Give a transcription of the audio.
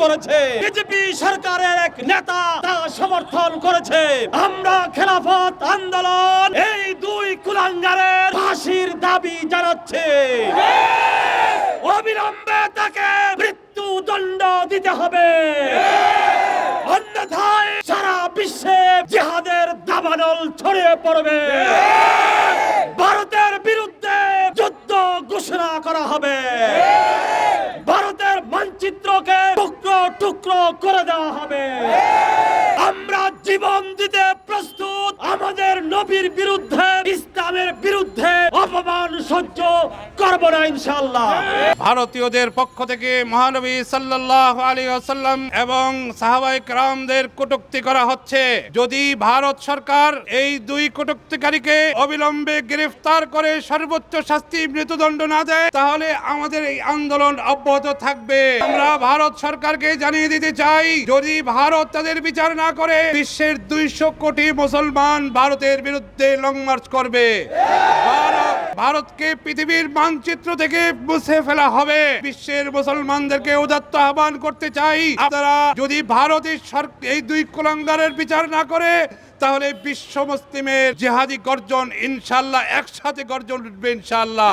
করেছে। বিজেপি সরকারের এক নেতা তা সমর্থন করেছে। আমরা খেলাফত আন্দোলন এই দুই কুলাঙ্গারের ফাঁসির দাবি জানাচ্ছে। অবিলম্বে তাকে মৃত্যুদণ্ড দিতে হবে। অন্যথায় সারা বিশ্বে জিহাদের দাবানল ছড়িয়ে পড়বে। ভারতের বিরুদ্ধে যুদ্ধ ঘোষণা করা হবে। মানচিত্রকে টুকরো টুকরো করে দেওয়া হবে। আমরা জীবন দিতে প্রস্তুত। আমাদের নবীর বিরুদ্ধে বিরুদ্ধে অপমান সহ্য করব না ইনশাল্লাহ ভারতীয়দের পক্ষ থেকে মহানবী সাল্লাহ আলী আসাল্লাম এবং সাহাবাই রামদের কটুক্তি করা হচ্ছে। যদি ভারত সরকার এই দুই কটুক্তিকারীকে অবিলম্বে গ্রেফতার করে সর্বোচ্চ শাস্তি মৃত্যুদণ্ড না দেয়, তাহলে আমাদের এই আন্দোলন অব্যাহত থাকবে। আমরা ভারত সরকারকে জানিয়ে দিতে চাই, যদি ভারত তাদের বিচার না করে, বিশ্বের দুইশো কোটি মুসলমান ভারতের বিরুদ্ধে লং মার্চ করবে। ভারত ভারতকে পৃথিবীর মানচিত্র থেকে মুছে ফেলা হবে। বিশ্বের মুসলমানদেরকে উদাত্ত আহ্বান করতে চাই। আপনারা যদি ভারতের সরকার এই দুই কুলাঙ্গারের বিচার না করে, তাহলে বিশ্ব মুসলিমের জেহাদি গর্জন ইনশাল্লাহ, একসাথে গর্জন উঠবে ইনশাল্লাহ।